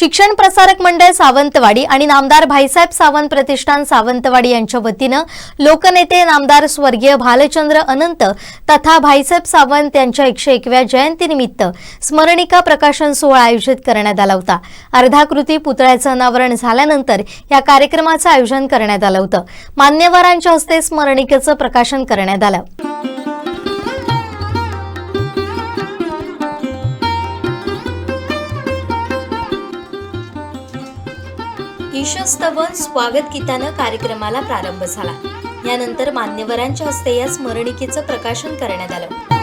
शिक्षण प्रसारक मंडळ सावंतवाडी आणि नामदार भाईसाहेब सावंत प्रतिष्ठान सावंतवाडी यांच्या वतीनं लोकनेते नामदार स्वर्गीय भालचंद्र अनंत तथा भाईसाहेब सावंत यांच्या एकशे एकव्या जयंतीनिमित्त स्मरणिका प्रकाशन सोहळा आयोजित करण्यात आला होता. अर्धाकृती पुतळ्याचं अनावरण झाल्यानंतर या कार्यक्रमाचं आयोजन करण्यात आलं होतं. मान्यवरांच्या हस्ते स्मरणिकेचं प्रकाशन करण्यात आलं. ईशस्तवन स्वागत गीतानं कार्यक्रमाला प्रारंभ झाला. यानंतर मान्यवरांच्या हस्ते या स्मरणिकेचं प्रकाशन करण्यात आलं.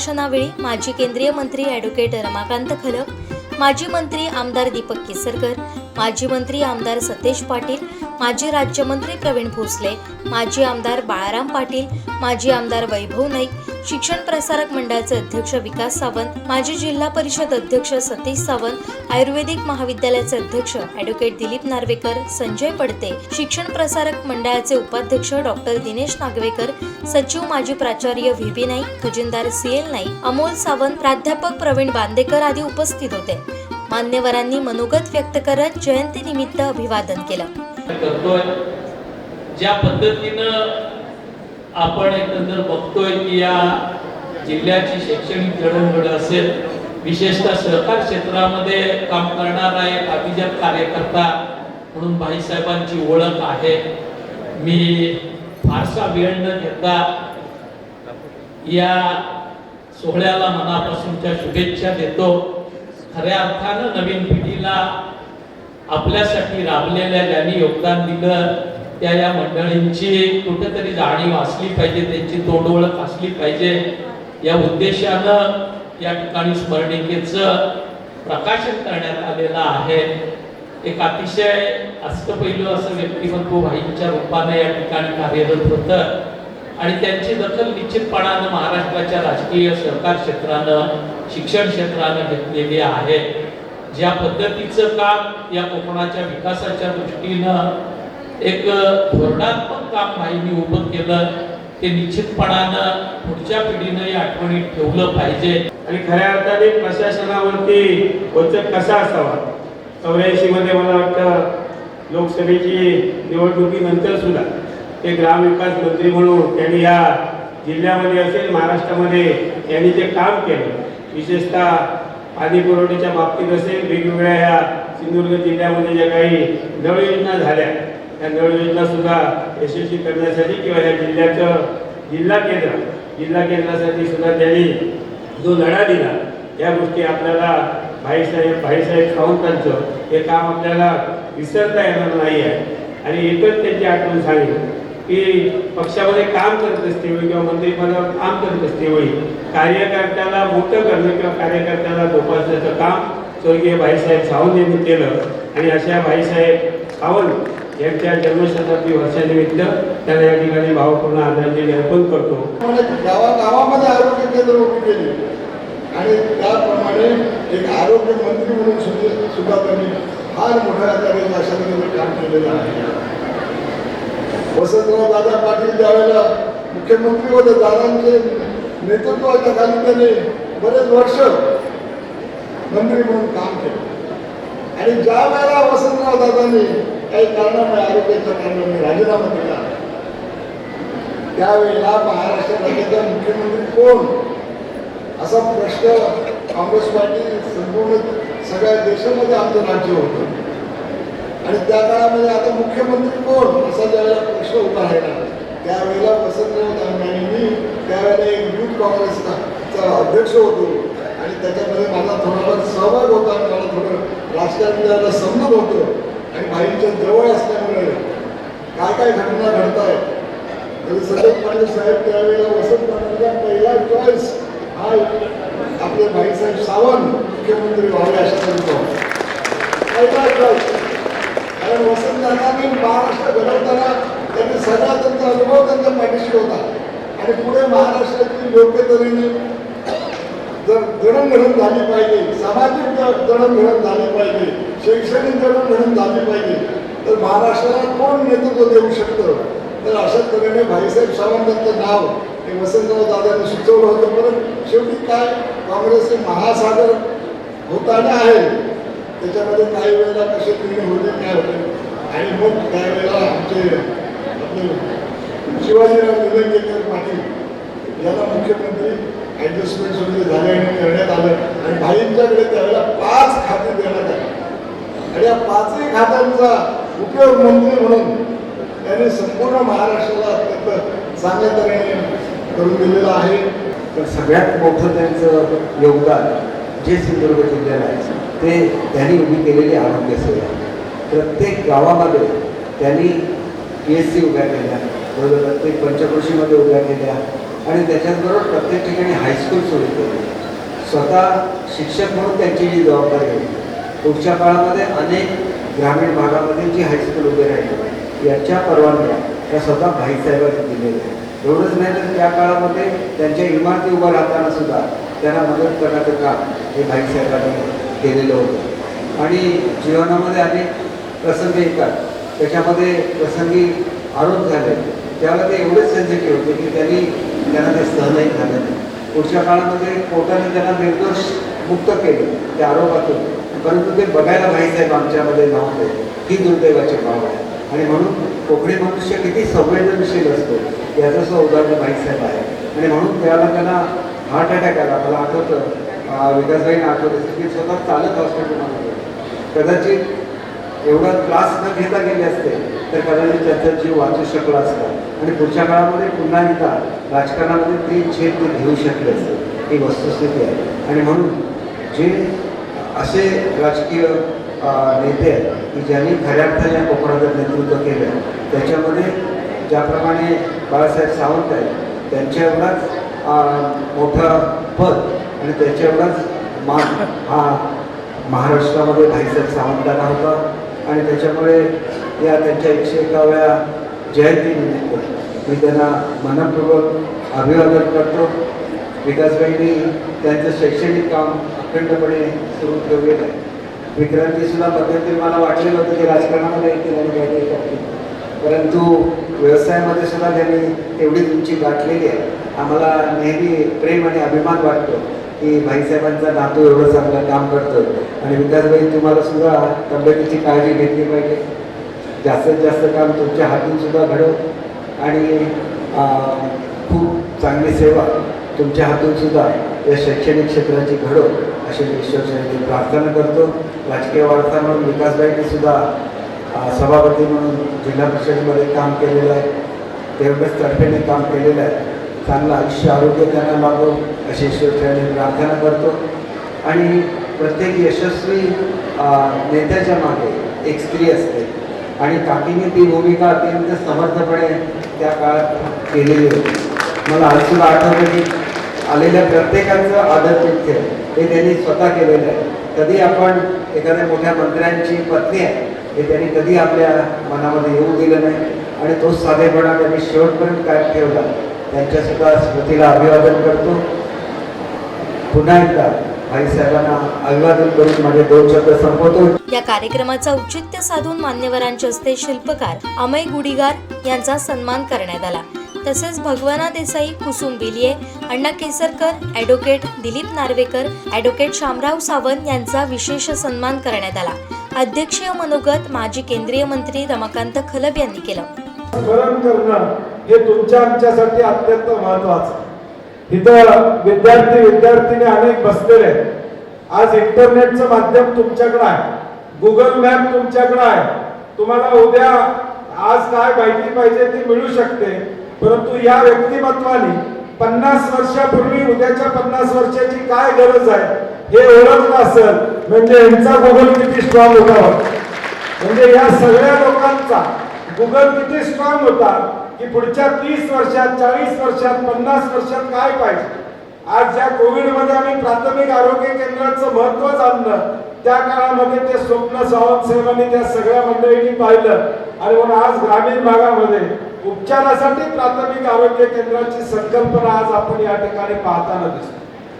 स्मरणिका प्रकाशनावेळी माजी केंद्रीय मंत्री ॲडव्होकेट रमाकांत खलप माजी मंत्री आमदार दीपक केसरकर माजी मंत्री आमदार सतेज पाटील माजी राज्यमंत्री प्रवीण भोसले माजी आमदार बाळाराम पाटील माजी आमदार वैभव नाईक शिक्षण प्रसारक मंडळाचे अध्यक्ष विकास सावंत माजी जिल्हा परिषद अध्यक्ष सतीश सावंत आयुर्वेदिक महाविद्यालयाचे अध्यक्ष ॲडव्होकेट दिलीप नार्वेकर संजय पडते शिक्षण प्रसारक मंडळाचे उपाध्यक्ष डॉक्टर दिनेश नागवेकर सचिव माजी प्राचार्य व्ही बी नाईक खजिनदार सी एल नाईक अमोल सावंत प्राध्यापक प्रवीण बांदेकर आदी उपस्थित होते. मान्यवरांनी मनोगत व्यक्त करत जयंतीनिमित्त अभिवादन केलं. करतोय. ज्या पद्धतीनं आपण एकंदर बघतोय की या जिल्ह्याची शैक्षणिक जडणघड असेल विशेषतः सहकार क्षेत्रामध्ये काम करणारा एक अभिजात कार्यकर्ता म्हणून भाईसाहेबांची ओळख आहे. मी फारसा वेळ न घेता या सोहळ्याला मनापासूनच्या शुभेच्छा देतो. खऱ्या अर्थानं नवीन पिढीला आपल्यासाठी राबलेल्या ज्यांनी योगदान दिलं त्या या मंडळींची कुठेतरी जाणीव असली पाहिजे त्यांची तोंड ओळख असली पाहिजे. या उद्देशानं या ठिकाणी स्मरणिकेचं प्रकाशन करण्यात आलेलं आहे. एक अतिशय अष्टपैलू असं व्यक्तिमत्व भाईंच्या रूपाने या ठिकाणी कार्यरत होतं. आणि त्यांची दखल निश्चितपणानं महाराष्ट्राच्या राजकीय सहकार क्षेत्रानं शिक्षण क्षेत्रानं घेतलेली आहे. ज्या पद्धतीचं काम या कोकणाच्या विकासाच्या दृष्टीनं एक धोरणात्मक काम भाईंनी उभं केलं ते निश्चितपणानं पुढच्या पिढीनं या आठवणीत ठेवलं पाहिजे. आणि खऱ्या अर्थाने प्रशासनावरती वचक कसा असावा? चौऱ्याऐंशी मध्ये मला वाटतं लोकसभेची निवडणुकीनंतर सुद्धा. ते ग्रामविकास मंत्री म्हणून त्यांनी या जिल्ह्यामध्ये असेल महाराष्ट्रामध्ये यांनी ते काम केलं. विशेषतः पाणी पुरवठ्याच्या बाबतीत असेल वेगवेगळ्या या सिंधुदुर्ग जिल्ह्यामध्ये ज्या काही नळ योजना झाल्या त्या नळ योजनासुद्धा यशस्वी करण्यासाठी किंवा या जिल्ह्याचं जिल्हा केंद्र जिल्हा केंद्रासाठी सुद्धा त्यांनी जो लढा दिला या गोष्टी आपल्याला भाईसाहेब भाईसाहेब सावंतांचं हे काम आपल्याला विसरता येणार नाही आहे. आणि एकच त्यांची आठवण सांगेल की पक्षामध्ये काम करत असते वेळी किंवा मंत्रिपदावर काम करत असते वेळी कार्यकर्त्याला मोठं करणं किंवा कार्यकर्त्याला जोपासण्याचं काम स्वर्गीय भाईसाहेब सावंत यांनी केलं. आणि अशा भाईसाहेब सावंत यांच्या जन्मशताब्दी वर्षानिमित्त त्यांना या ठिकाणी भावपूर्ण आदरांजली अर्पण करतो. गावागावामध्ये आरोग्य केंद्र उभी केले. आणि त्याप्रमाणे एक आरोग्य मंत्री म्हणून सुद्धा त्यांनी फार मोठ्या तऱ्हेने अशा काम केलेलं आहे. वसंतराव दादा पाटील ज्यावेळेला मुख्यमंत्री होते दादांचे नेतृत्वाच्या खाली त्याने बरेच वर्ष मंत्री म्हणून काम केलं. आणि ज्या वेळेला वसंतराव दादांनी काही कारणामुळे आरोग्याच्या कारणाने राजीनामा दिला त्यावेळेला महाराष्ट्र राज्याचा मुख्यमंत्री कोण? असा प्रश्न काँग्रेस पार्टी संपूर्ण सगळ्या देशामध्ये आमचं राज्य होतं. आणि त्या काळामध्ये आता मुख्यमंत्री कोण? असा ज्यावेळेला प्रश्न होता राहिला त्यावेळेला वसंतराव दानवे मी त्यावेळेला एक युथ काँग्रेसचा अध्यक्ष होतो. आणि त्याच्यामध्ये माझा थोडाफार सहभाग होता आणि मला थोडं राजकारणाला त्याला समजून होतं. आणि भाईच्या जवळ असल्यामुळे काय काय घटना घडत आहेत तरी सजत पाटील साहेब त्यावेळेला वसंत पाटीलचा पहिला चॉईस हा आपले भाईसाहेब सावंत मुख्यमंत्री व्हावे अशा त्यांचा पहिला चॉईस कारण वसंत दादांनी महाराष्ट्र घडवताना त्यांनी सगळा त्यांचा अनुभव त्यांच्या पाठीशी होता. आणि पुढे महाराष्ट्राची योग्य तऱ्हेने जर जडणघडण झाली पाहिजे सामाजिक जडणघडण झाली पाहिजे शैक्षणिक जडणघडण झाली पाहिजे तर महाराष्ट्राला कोण नेतृत्व देऊ शकतं? तर अशा तऱ्हेने भाईसाहेब सावंतांचं नाव हे वसंतराव दादांनी सुचवलं होतं. परत शेवटी काय? काँग्रेसचे महासागर होताना आहे. त्याच्यामध्ये काही वेळेला कसे निर्णय होते काय होते? आणि मग त्यावेळेला आमचे आपले शिवाजीराव निलंगेकर पाटील याला मुख्यमंत्री ॲडजस्टमेंट वगैरे झाले आणि करण्यात आलं आणि भाईंच्याकडे त्यावेळेला पाच खाते देण्यात आली. आणि या पाचही खात्यांचा उपयोग मंत्री म्हणून त्यांनी संपूर्ण महाराष्ट्राला अत्यंत चांगल्या तऱ्हेने करून दिलेला आहे. तर सगळ्यात मोठं त्यांचं योगदान जे सिंधुदुर्ग जिल्ह्याला आहे ते त्यांनी उभी केलेली आरोग्य सेवा प्रत्येक गावामध्ये त्यांनी पी एस सी उभ्या केल्या बरोबर? प्रत्येक पंचकृषीमध्ये उभ्या केल्या. आणि त्याच्याचबरोबर प्रत्येक ठिकाणी हायस्कूल सुरू केली. स्वतः शिक्षक म्हणून त्यांची जी जबाबदारी होती. पुढच्या काळामध्ये अनेक ग्रामीण भागामध्ये जी हायस्कूल उभे राहिली याच्या परवानग्या त्या स्वतः भाईसाहेबांनी दिलेल्या आहेत. एवढंच नाही तर त्या काळामध्ये त्यांच्या इमारती उभं राहताना सुद्धा त्यांना मदत करण्याचं काम हे भाईसाहेबांनी केलेलं होतं. आणि जीवनामध्ये अनेक प्रसंग येतात. त्याच्यामध्ये प्रसंगी आरोप झाले. त्यावेळेला ते एवढेच सेन्सिटिव्ह होते की त्यांनी त्यांना ते सहनही झालं नाही. पुढच्या काळामध्ये कोर्टाने त्यांना निर्दोष मुक्त केले त्या आरोपातून. परंतु ते बघायला भाईसाहेब आमच्यामध्ये नव्हते ही दुर्दैवाची भाव आहे. आणि म्हणून कोकणी मनुष्य किती संवेदनशील असतो याचं सुद्धा उदाहरण भाईसाहेब आहे. आणि म्हणून त्यावेळेला त्यांना हार्ट अटॅक आला. मला आठवतं अं, आठवत आठवतं की स्वतः चालत हॉस्पिटलमध्ये कदाचित एवढा क्लास न घेता गेले असते तर कदाचित त्याचा जीव वाचू शकला असता. आणि पुढच्या काळामध्ये पुन्हा एकदा राजकारणामध्ये ते छेद ते घेऊ शकले असते. ही वस्तुस्थिती आहे. आणि म्हणून जे असे राजकीय नेते आहेत की ज्यांनी खऱ्या अर्थाने या कोकणाचं नेतृत्व केलं त्याच्यामध्ये ज्याप्रमाणे बाळासाहेब सावंत आहेत त्यांच्या एवढाच मोठं पद आणि त्याच्या एवढाच मान हा महाराष्ट्रामध्ये भाईसाहेब सावंतांना होता. आणि त्याच्यामुळे या त्यांच्या एकशे एकाव्या जयंतीनिमित्त मी त्यांना मनपूर्वक अभिवादन करतो. विकासबाईंनी त्यांचं शैक्षणिक काम अखंडपणे सुरू ठेवलेलं आहे. विक्रांतीसुद्धा पद्धतीने मला वाटलेलं होतं की राजकारणामध्ये त्यांनी काहीतरी करतील. परंतु व्यवसायामध्ये सुद्धा त्यांनी तेवढीच उंची गाठलेली आहे. आम्हाला नेहमी प्रेम आणि अभिमान वाटतो. की भाईसाहेबांचा नातू एवढं चांगलं काम करतो आणि विकासबाई तुम्हाला सुद्धा तब्येतीची काळजी घेतली पाहिजे. जास्तीत जास्त काम तुमच्या हातून सुद्धा घडव. आणि खूप चांगली सेवा तुमच्या हातून सुद्धा या शैक्षणिक क्षेत्राची घडव अशी मी ईश्वरचरणी प्रार्थना करतो. राजकीय वार्ता म्हणून विकासबाईंनी सुद्धा सभापती म्हणून जिल्हा परिषदेमध्ये काम केलेलं आहे. तेवढंच तर्फेने काम केलेलं आहे. चांगलं आयुष्य आरोग्य त्यांना लाभो अशी ईश्वरचरणी प्रार्थना करतो. आणि प्रत्येक यशस्वी नेत्याच्या मागे एक स्त्री असते. आणि काकीने ती भूमिका अत्यंत समर्थपणे त्या काळात केलेली होती. मला आज आठवतं की आलेल्या प्रत्येकाचं आदरतिथ्य हे त्यांनी स्वतः केलेलं आहे. कधी आपण एखाद्या मोठ्या मंत्र्यांची पत्नी आहे हे त्यांनी कधी आपल्या मनामध्ये येऊ दिलं नाही. आणि तोच साधेपणा त्यांनी शेवटपर्यंत काय ठेवला. त्यांच्या सुद्धा स्मृतीला अभिवादन करतो. पुन्हा एकदा या कार्यक्रमाचा औचित्य साधून मान्यवरांच्या हस्ते शिल्पकार अमय गुडिगार यांचा सन्मान करण्यात आला. तसेच भगवाना देसाई कुसुम बिलिये अण्णा केसरकर ॲडव्होकेट दिलीप नार्वेकर ॲडव्होकेट शामराव सावंत यांचा विशेष सन्मान करण्यात आला. अध्यक्षीय मनोगत माजी केंद्रीय मंत्री रमाकांत खलब यांनी केलं. हे तुमच्या आमच्यासाठी अत्यंत महत्वाचं इथं विद्यार्थी विद्यार्थिनी अनेक बसलेले आहेत. आज इंटरनेटचं माध्यम तुमच्याकडे आहे. गुगल मॅप तुमच्याकडे आहे. तुम्हाला उद्या आज काय माहिती पाहिजे ती मिळू शकते. परंतु या व्यक्तिमत्वाने पन्नास वर्षापूर्वी उद्याच्या पन्नास वर्षाची काय गरज आहे हे ओळखलं असेल म्हणजे यांचा गुगल किती स्ट्रॉंग होता. म्हणजे या सगळ्या लोकांचा गुगल किती स्ट्रॉंग होता की पुढच्या तीस वर्षात चाळीस वर्षात पन्नास वर्षात काय पाहिजे? आज ज्या कोविडमध्ये आम्ही प्राथमिक आरोग्य केंद्राचं महत्त्व जाणलं त्या काळामध्ये ते स्वप्न सावंत त्या सगळ्या मंडळींनी पाहिलं. आणि म्हणून आज ग्रामीण भागामध्ये उपचारासाठी प्राथमिक आरोग्य केंद्राची संकल्पना आज आपण या ठिकाणी पाहताना दिसतो.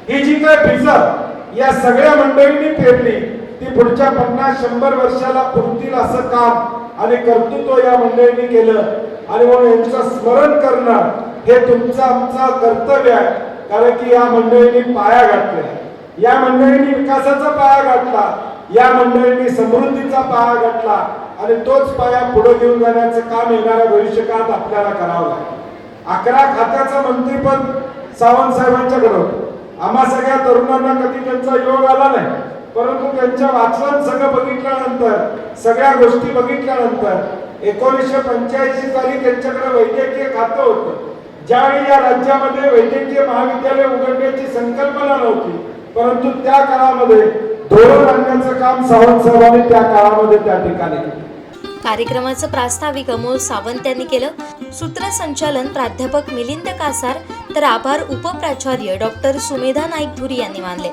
ही जी काय भिजत या सगळ्या मंडळींनी पेरली ती पुढच्या पन्नास शंभर वर्षाला पुरतील असं काम आणि कर्तृत्व या मंडळींनी केलं आणि म्हणून यांचं स्मरण करणं हे तुमचं आमचं कर्तव्य आहे. कारण की या मंडळींनी पाया घातलेला या मंडळींनी विकासाचा पाया गाठला या मंडळींनी समृद्धीचा पाया गाठला आणि तोच पाया पुढे घेऊन जाण्याचं काम येणाऱ्या भविष्यकाळात आपल्याला करावं लागेल. अकरा खात्याचं मंत्रीपद सावंत साहेबांच्याकडे होतं. आम्हा सगळ्या तरुणांना कधी त्यांचा योग आला नाही. परंतु त्यांच्या वाचन सगळं बघितल्यानंतर सगळ्या गोष्टी बघितल्यानंतर एकोणीसशे पंच्याऐंशी साली त्यांच्याकडे वैद्यकीय खातं होतं. ज्यावेळी या राज्यामध्ये वैद्यकीय महाविद्यालय उघडण्याची संकल्पना नव्हती परंतु त्या काळामध्ये धोरण आणण्याचं काम सावंत साहेबांनी त्या काळामध्ये त्या ठिकाणी केलं. कार्यक्रमाचं प्रास्ताविक अमोल सावंत यांनी केलं. सूत्रसंचालन प्राध्यापक मिलिंद कासार तर आभार उपप्राचार्य डॉक्टर सुमेधा नाईक धुरी यांनी मानले.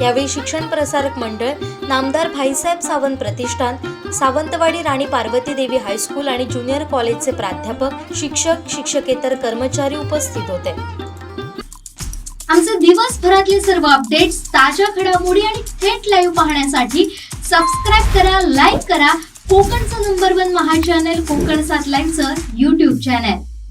यावेळी शिक्षण प्रसारक मंडळ नामदार भाईसाहेब सावंत प्रतिष्ठान सावंतवाडी राणी पार्वती देवी हायस्कूल आणि ज्युनियर कॉलेजचे प्राध्यापक शिक्षक शिक्षकेतर कर्मचारी उपस्थित होते. आमचे दिवसभरातले सर्व अपडेट्स ताज्या घडामोडी आणि थेट लाईव्ह पाहण्यासाठी सबस्क्राईब करा लाईक करा. कोकणचं number one Maha channel Konkan सात लाईनचं युट्यूब चॅनल